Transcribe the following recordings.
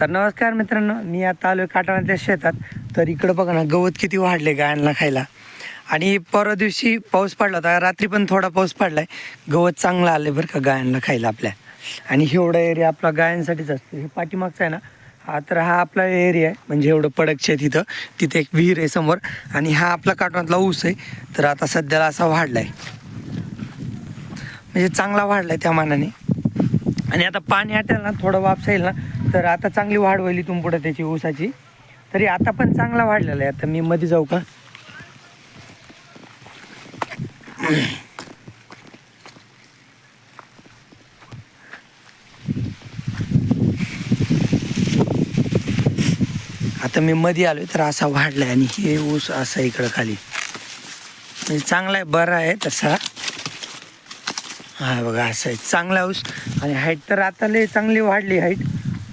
तर नमस्कार मित्रांनो मी आता आलो काटाण्याच्या शेतात. तर इकडं बघा ना गवत किती वाढले गायांना खायला. आणि परवा दिवशी पाऊस पडला होता रात्री पण थोडा पाऊस पडलाय. गवत चांगलं आले बरं का गायांना खायला आपल्या. आणि एवढा एरिया आपला गायांसाठीच असतो. हे पाठीमागचा आहे ना हा तर हा आपला एरिया आहे. म्हणजे एवढं पडक शेत इथं तिथे एक विहीर आहे समोर. आणि हा आपला काटवातला ऊस आहे. तर आता सध्याला असा वाढलाय. म्हणजे चांगला वाढलाय त्या मानाने. आणि आता पाणी आटेल ना थोडं वापसा येईल ना तर आता चांगली वाढ होईल तुम पुढे त्याची ऊसाची. तरी आता पण चांगला वाढलेला आहे. आता मी मध्ये जाऊ का? आता मी मध्ये आलोय तर असा वाढलाय आणि हे ऊस असा इकडं खाली. म्हणजे चांगला आहे बरा आहे तसा. हा बघा असं आहे. चांगला ऊस. आणि हाईट तर आता लय चांगली वाढली हाईट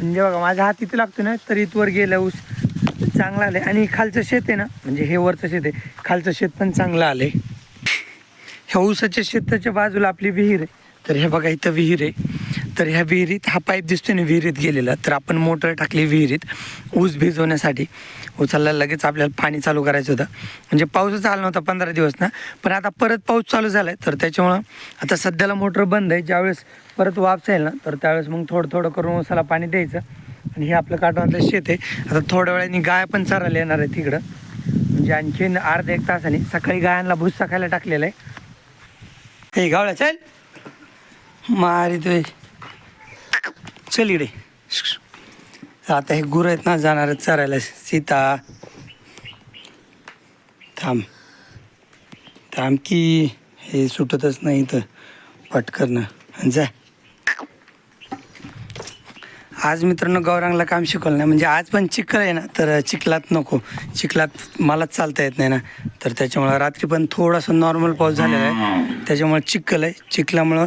म्हणजे बघा माझा हात इथे लागतो ना तर इथवर गेला ऊस चांगला आले आणि खालचं शेत आहे ना म्हणजे हे वरचं शेत आहे खालचं शेत पण चांगलं आले ह्या ऊसाच्या शेताच्या बाजूला आपली विहीर आहे. तर हे बघा इथं विहीर आहे. तर ह्या विहिरीत हा पाईप दिसतोय ना विहिरीत गेलेला. तर आपण मोटर टाकली विहिरीत ऊस भिजवण्यासाठी. उचलला लगेच आपल्याला पाणी चालू करायचं होतं. म्हणजे पाऊसच आला नव्हता पंधरा दिवस ना. पण आता परत पाऊस चालू झाला आहे तर त्याच्यामुळं आता सध्याला मोटर बंद आहे. ज्यावेळेस परत वापस येईल ना तर त्यावेळेस मग थोडं थोडं करून उसाला पाणी द्यायचं. आणि हे आपलं काठवातलं शेत आहे. आता थोड्या वेळाने गाय पण चारायला येणार आहे तिकडं. म्हणजे आणखीन अर्धा एक तासाने सकाळी गायांना भुस्सा खायला टाकलेला आहे. हे गावळ्या चल. मारी तुझे चल इकडे. आता हे गुरं आहेत ना जाणार चरायला. सीता. थांब. थांब की हे सुटतच नाही तर पटकन जा. आज मित्रांनो गौरांगला काम शिकवलं नाही. म्हणजे आज पण चिखल आहे ना तर चिखलात नको. चिखलात मलाच चालता येत नाही ना. तर त्याच्यामुळं रात्री पण थोडासा नॉर्मल पाऊस झालेला आहे. त्याच्यामुळं चिखल आहे. चिखलामुळं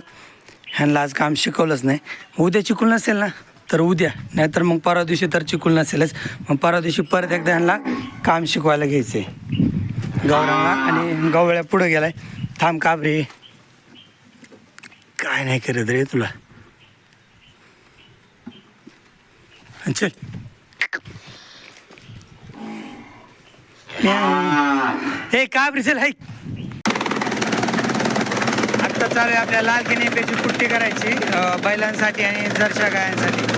ह्यांना आज काम शिकवलंच नाही. उद्या चिखल नसेल ना? तर उद्या. नाहीतर मग परवा दिवशी तर चिकूल नसेलच. मग परवा दिवशी परत एकदा ह्यांना काम शिकवायला घ्यायचं आहे गौरांगला आणि गवळ्या पुढं गेलाय. थांब काबरे काय नाही करत रे तुला. चल. हे काबरी चल हाय आत्ता चालू आहे आपल्या लाल किनेपेची पुट्टी करायची बैलांसाठी आणि जरशा गायांसाठी.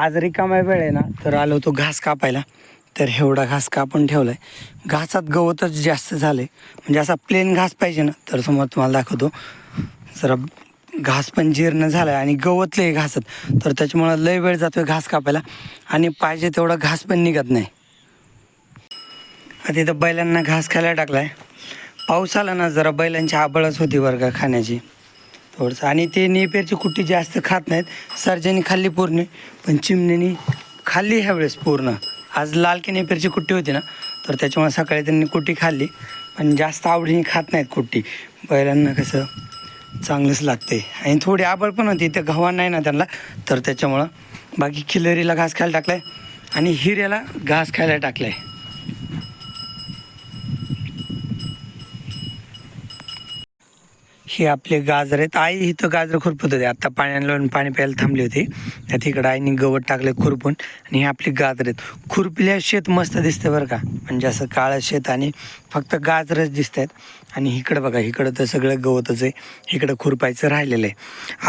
आज रिकामा वेळ आहे ना तर आलो होतो घास कापायला. तर एवढा घास कापून ठेवलाय. घासात गवतच जास्त झालं आहे म्हणजे असा प्लेन घास पाहिजे ना तर समोर तुम्हाला दाखवतो. जरा घास पण जीर्ण झालाय आणि गवतलं आहे घासात. तर त्याच्यामुळं लय वेळ जातोय घास कापायला. आणि पाहिजे तेवढा घास पण निघत नाही. आता बैलांना घास खायला टाकलाय. पाऊस आला ना जरा बैलांची आबळच होती वर्ग खाण्याची. थोडंसं. आणि ते नेपेरची कुट्टी जास्त खात नाहीत. सर्जानी खाल्ली पूर्ण. पण चिमणीनी खाल्ली ह्यावेळेस पूर्ण. आज लाल की नेपेरची कुट्टी होती ना तर त्याच्यामुळे सकाळी त्यांनी कुट्टी खाल्ली. पण जास्त आवडीने खात नाहीत कुट्टी. बैलांना कसं चांगलंच लागते आणि थोडी आबळ पण होती. ते गव्हा नाही ना त्यांना. तर त्याच्यामुळं बाकी खिलरीला घास खायला टाकलाय. आणि हिऱ्याला घास खायला टाकलाय. हे आपले गाजर आहेत. आई इथं गाजर खुरपत होते. आता पाण्याला लावून पाणी प्यायला थांबली होती. त्यात इकडं आईने गवत टाकले खुरपून आणि हे आपले गाजर आहेत. खुरपल्या शेत मस्त दिसतं बरं का. म्हणजे असं काळं शेत आणि फक्त गाजरच दिसत आहेत आणि इकडं बघा इकडं तर सगळं गवतच आहे. इकडं खुरपायचं राहिलेलं आहे.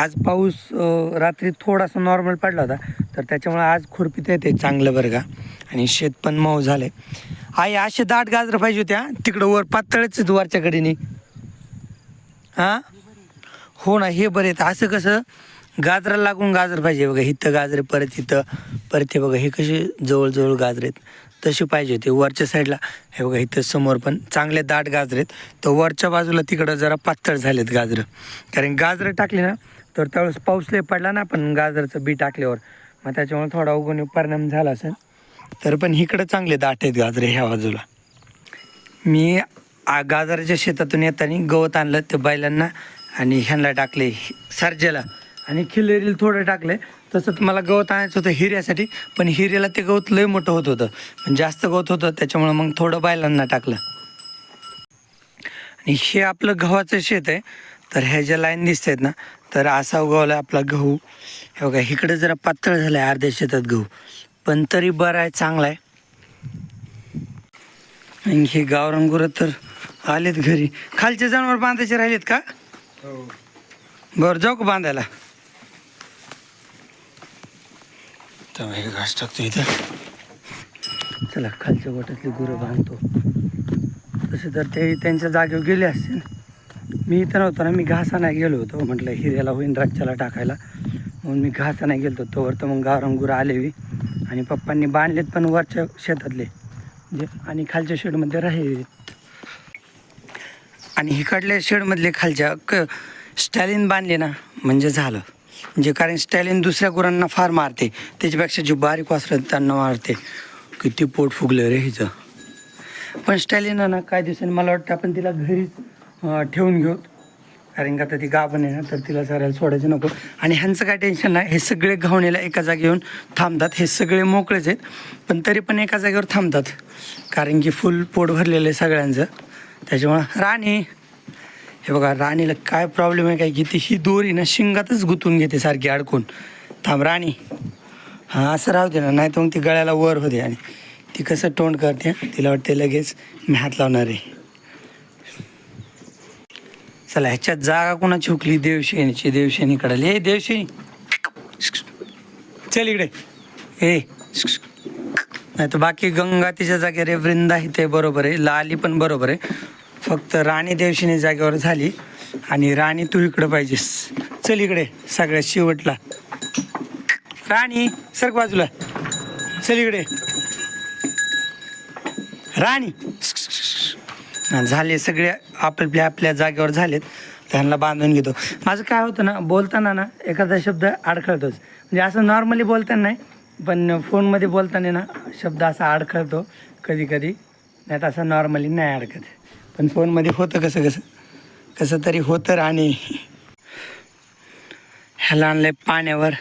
आज पाऊस रात्री थोडासा नॉर्मल पडला होता. तर त्याच्यामुळे आज खुरपीत येते. चांगलं बरं का. आणि शेत पण मऊ आहे आई असे दाट गाजर पाहिजे होत्या. तिकडं वर पातळच आहेत वरच्या कडेने. हां? हो ना हे बरे आहेत असं कसं गाजराला लागून गाजर पाहिजे बघा. इथं गाजरे परत इथं परत हे बघा हे कसे जवळजवळ गाजर आहेत. तसे पाहिजे होते. वरच्या साईडला हे बघा इथं समोर पण चांगले दाट गाजरे आहेत. तर वरच्या बाजूला तिकडं जरा पातळ झालेत गाजरं. कारण गाजरं टाकली ना तर त्यावेळेस पाऊस लय पडला ना पण गाजरचं बी टाकल्यावर. मग त्याच्यामुळे थोडा उगवणे परिणाम झाला असेल. तर पण इकडं चांगले दाट आहेत गाजरे ह्या बाजूला. मी आ- गाजराच्या शेतातून येताना गवत आणलं ते बैलांना आणि ह्यांना टाकले सर्जेला. आणि खिलेरीला थोडं टाकले तसंच मला गवत आणायचं होतं हिऱ्यासाठी पण हिऱ्याला ते गवत लय मोठं होत होतं. पण जास्त गवत होतं त्याच्यामुळे मग थोडं बैलांना टाकलं. आणि हे आपलं गव्हाचं शेत आहे. तर ह्या ज्या लाईन दिसत आहेत ना तर असा उगवला आपला गहू. हे बघा इकडे जरा पातळ झालं आहे अर्ध्या शेतात गहू. पण तरी बरं आहे चांगला आहे. आणि हे गावरंगुरं तर आलेत घरी. खालचे जनावर बांधायचे राहिलेत का? बरं जाऊ का बांधायला? हे घास टाकतो इथं. चला खालच्या गोट्यातली गुरं बांधतो. तसे तर ते त्यांच्या जागेवर गेले असतील. मी इथं नव्हतो ना मी घासाना गेलो होतो. म्हटलं हिऱ्याला होईन रच्च्याला टाकायला. म्हणून मी घासाना गेलो होतो तोवर तर मग गावरान गुरं आले बी. आणि पप्पांनी बांधलेत पण वरच्या शेतातले. जे आणि खालच्या शेडमध्ये राहिले आणि हिकडल्या शेडमधले खालच्या क स्टॅलिन बांधले ना म्हणजे झालं. म्हणजे कारण स्टॅलिन दुसऱ्या गुरांना फार मारते. त्याच्यापेक्षा जे बारीक वासरं त्यांना मारते. किती पोट फुगलं रे हिचं. पण स्टॅलिन ना काही दिवसांनी मला वाटतं आपण तिला घरीच ठेवून घेऊ. कारण का आता ती गाभण आहे ना तर तिला चरायला सोडायचं नको. आणि ह्यांचं काय टेन्शन नाही हे सगळे घावणीला एका जागी येऊन थांबतात. हे सगळे मोकळेच आहेत. पण तरी पण एका जागेवर थांबतात. कारण की फुल पोट भरलेलं आहे सगळ्यांचं. त्याच्यामुळं राणी हे बघा राणीला काय प्रॉब्लेम आहे काय की ती ही दोरी ना शिंगातच गुंतून घेते सारखी अडकून. थांब राणी. हां असं राहू दे ना नाही तर मग ती गळ्याला वर होते आणि ती कसं तोंड करते तिला वाटते लगेच मी हात लावणार आहे. चला ह्याच्यात जागा कोणाची हुकली? देवशेनीची देवशेनी कडाली हे देवशेनी चल इकडे. ए नाही तर बाकी गंगा तिच्या जागे रे वृंदा ही ते बरोबर आहे लाली पण बरोबर आहे. फक्त राणी देवशिनी जागेवर झाली आणि राणी तू इकडं पाहिजेस. चल इकडे सगळ्यात शेवटला. राणी सरक बाजूला. चल इकडे. राणी. झाले सगळे आपल्या आपल्या जागेवर झालेत. त्यांना बांधून घेतो. माझं काय होतं ना बोलताना ना एखादा शब्द अडखळतोच. म्हणजे असं नॉर्मली बोलताना नाही पण फोनमध्ये बोलताना ना शब्द असा अडखळतो कधी कधी. नाही तर असं नॉर्मली नाही अडकत पण फोनमध्ये होतं कसं कसं? कसं तरी होतं आणि ह्याला आणलंय पाण्यावर.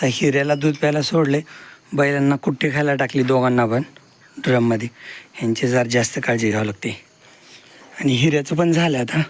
तर हिऱ्याला दूध प्यायला सोडले. बैलांना कुट्टी खायला टाकली दोघांना पण ड्रममध्ये. ह्यांची जरा जास्त काळजी घ्यावी लागते. आणि हिऱ्याचं पण झालं आता.